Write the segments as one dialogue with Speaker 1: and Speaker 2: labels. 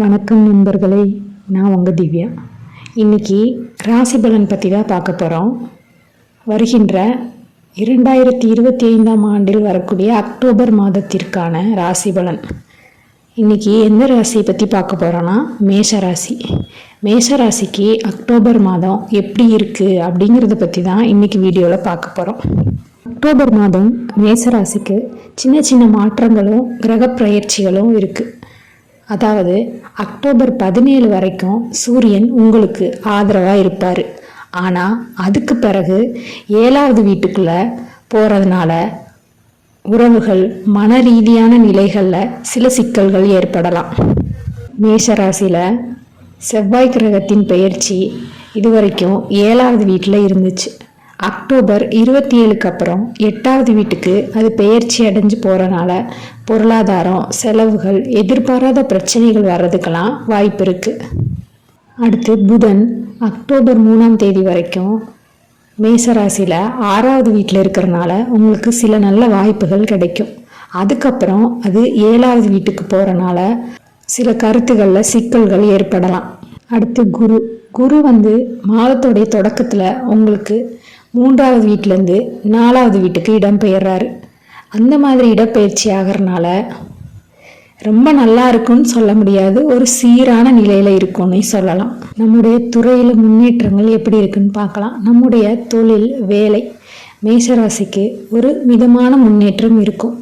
Speaker 1: வணக்கம் நண்பர்களே நான் உங்கள் திவ்யா. இன்னைக்கு ராசி பலன் பற்றி தான் பார்க்க போகிறோம் வருகின்ற இரண்டாயிரத்தி இருபத்தி ஐந்தாம் ஆண்டில் வரக்கூடிய அக்டோபர் மாதத்திற்கான ராசி பலன். இன்றைக்கி எந்த ராசியை பற்றி பார்க்க போகிறோன்னா மேஷ ராசி. மேஷ ராசிக்கு அக்டோபர் மாதம் எப்படி இருக்குது அப்படிங்கிறத பற்றி தான் இன்றைக்கி வீடியோவில் பார்க்க போகிறோம் அக்டோபர் மாதம் மேசராசிக்கு சின்ன சின்ன மாற்றங்களும் கிரக பயிற்சிகளும் இருக்குது அதாவது அக்டோபர் பதினேழு வரைக்கும் சூரியன் உங்களுக்கு ஆதரவாக இருப்பார். ஆனால் அதுக்கு பிறகு ஏழாவது வீட்டுக்குள்ளே போகிறதுனால உறவுகள் மன ரீதியான நிலைகளில் சில சிக்கல்கள் ஏற்படலாம். மேஷராசியில் செவ்வாய் கிரகத்தின் பெயர்ச்சி இதுவரைக்கும் ஏழாவது வீட்டில் இருந்துச்சு. அக்டோபர் இருபத்தி ஏழுக்கு அப்புறம் எட்டாவது வீட்டுக்கு அது பெயர்ச்சி அடைஞ்சு போகிறனால பொருளாதாரம் செலவுகள் எதிர்பாராத பிரச்சனைகள் வர்றதுக்கெல்லாம் வாய்ப்பு இருக்குது அடுத்து புதன் அக்டோபர் மூணாம் தேதி வரைக்கும் மேசராசியில் ஆறாவது வீட்டில் இருக்கிறனால உங்களுக்கு சில நல்ல வாய்ப்புகள் கிடைக்கும். அதுக்கப்புறம் அது ஏழாவது வீட்டுக்கு போகிறனால சில கருத்துக்களில் சிக்கல்கள் ஏற்படலாம். அடுத்து குரு. குரு வந்து மாதத்துடைய தொடக்கத்தில் உங்களுக்கு மூன்றாவது வீட்டிலேருந்து நாலாவது வீட்டுக்கு இடம்பெயர்றாரு. அந்த மாதிரி இடப்பெயர்ச்சி ஆகிறனால ரொம்ப நல்லா இருக்கும்னு சொல்ல முடியாது. ஒரு சீரான நிலையில் இருக்கும்னு சொல்லலாம். நம்முடைய துறையில் முன்னேற்றங்கள் எப்படி இருக்குன்னு பார்க்கலாம். நம்முடைய தொழில் வேலை மேசராசிக்கு ஒரு மிதமான முன்னேற்றம் இருக்கும்.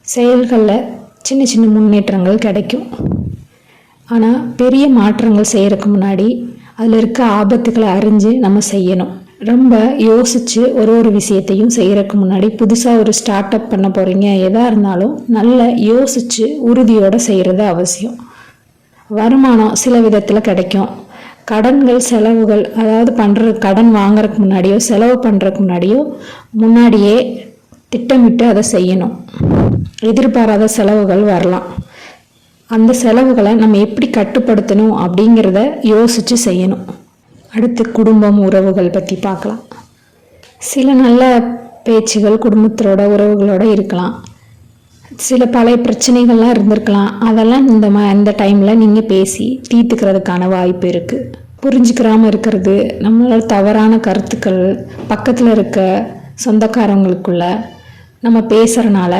Speaker 1: செயல்களில் சின்ன சின்ன முன்னேற்றங்கள் கிடைக்கும். ஆனால் பெரிய மாற்றங்கள் செய்கிறதுக்கு முன்னாடி அதில் இருக்க ஆபத்துக்களை அறிஞ்சு நம்ம செய்யணும். ரொம்ப யோசித்து ஒரு ஒரு விஷயத்தையும் செய்கிறதுக்கு முன்னாடி புதுசாக ஒரு ஸ்டார்ட் அப் பண்ண போகிறீங்க எதாக இருந்தாலும் நல்ல யோசித்து உறுதியோடு செய்கிறது அவசியம். வருமானம் சில விதத்தில் கிடைக்கும். கடன்கள் செலவுகள் அதாவது பண்ணுற கடன் வாங்குறதுக்கு முன்னாடியோ செலவு பண்ணுறதுக்கு முன்னாடியோ முன்னாடியே திட்டமிட்டு அதை செய்யணும். எதிர்பாராத செலவுகள் வரலாம். அந்த செலவுகளை நம்ம எப்படி கட்டுப்படுத்தணும் அப்படிங்கிறத யோசித்து செய்யணும். அடுத்து குடும்பம் உறவுகள் பற்றி பார்க்கலாம். சில நல்ல பேச்சுகள் குடும்பத்தோட உறவுகளோட இருக்கலாம். சில பழைய பிரச்சனைகள்லாம் இருந்திருக்கலாம். அதெல்லாம் இந்த மா இந்த டைமில் நீங்கள் பேசி தீர்த்துக்கிறதுக்கான வாய்ப்பு இருக்குது புரிஞ்சுக்கிறாமல் இருக்கிறது நம்மளோட தவறான கருத்துக்கள் பக்கத்தில் இருக்க சொந்தக்காரங்களுக்குள்ள நம்ம பேசுகிறனால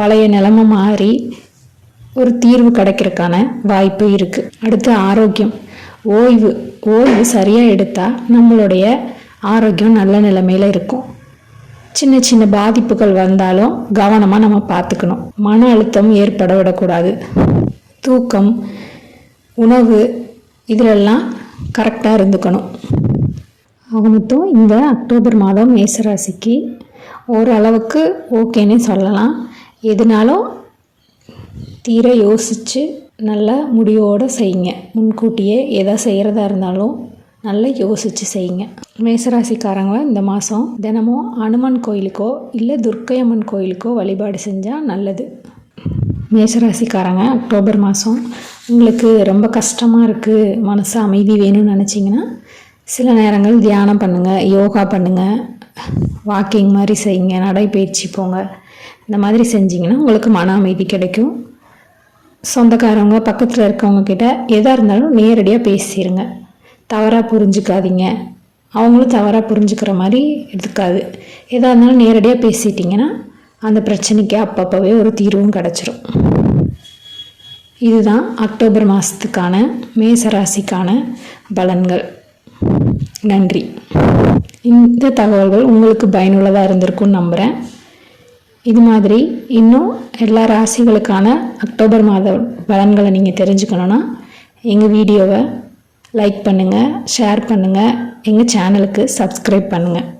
Speaker 1: பழைய நிலைமை மாறி ஒரு தீர்வு கிடைக்கிறதுக்கான வாய்ப்பு இருக்குது அடுத்து ஆரோக்கியம். ஓய்வு ஓய்வு சரியாக எடுத்தால் நம்மளுடைய ஆரோக்கியம் நல்ல நிலைமையில் இருக்கும். சின்ன சின்ன பாதிப்புகள் வந்தாலும் கவனமாக நம்ம பார்த்துக்கணும். மன அழுத்தம் ஏற்பட விடக்கூடாது. தூக்கம் உணவு இதிலெல்லாம் கரெக்டாக இருந்துக்கணும். ஆக மொத்தம் இந்த அக்டோபர் மாதம் மேசராசிக்கு ஓரளவுக்கு ஓகேன்னே சொல்லலாம். எதுனாலும் தீர யோசித்து நல்லா முடிவோடு செய்யுங்க. முன்கூட்டியே எதை செய்கிறதா இருந்தாலும் நல்லா யோசித்து செய்யுங்க. மேசராசிக்காரங்க இந்த மாதம் தினமும் அனுமன் கோயிலுக்கோ இல்லை துர்க்கை அம்மன் கோயிலுக்கோ வழிபாடு செஞ்சால் நல்லது. மேசராசிக்காரங்க அக்டோபர் மாதம் உங்களுக்கு ரொம்ப கஷ்டமாக இருக்குது மனசு அமைதி வேணும்னு நினச்சிங்கன்னா சில நேரங்கள் தியானம் பண்ணுங்கள் யோகா பண்ணுங்கள் வாக்கிங் மாதிரி செய்யுங்க நடைப்பயிற்சி போங்க. இந்த மாதிரி செஞ்சிங்கன்னா உங்களுக்கு மன அமைதி கிடைக்கும். சொந்தக்காரவங்க பக்கத்தில் இருக்கவங்க கிட்ட எதாக இருந்தாலும் நேரடியாக பேசிடுங்க தவறாக புரிஞ்சுக்காதீங்க. அவங்களும் தவறாக புரிஞ்சுக்கிற மாதிரி எடுத்துக்காது எதாக இருந்தாலும் நேரடியாக பேசிட்டிங்கன்னா அந்த பிரச்சனைக்கு அப்பப்போவே ஒரு தீர்வும் கிடச்சிரும். இதுதான் அக்டோபர் மாதத்துக்கான மேசராசிக்கான பலன்கள். நன்றி. இந்த தகவல்கள் உங்களுக்கு பயனுள்ளதாக இருந்திருக்கும்னு நம்புகிறேன் இது மாதிரி இன்னும் எல்லா ராசிகளுக்கான அக்டோபர் மாத பலன்களை நீங்கள் தெரிஞ்சுக்கணுன்னா எங்கள் வீடியோவை லைக் பண்ணுங்கள் ஷேர் பண்ணுங்கள் எங்கள் சேனலுக்கு சப்ஸ்கிரைப் பண்ணுங்கள்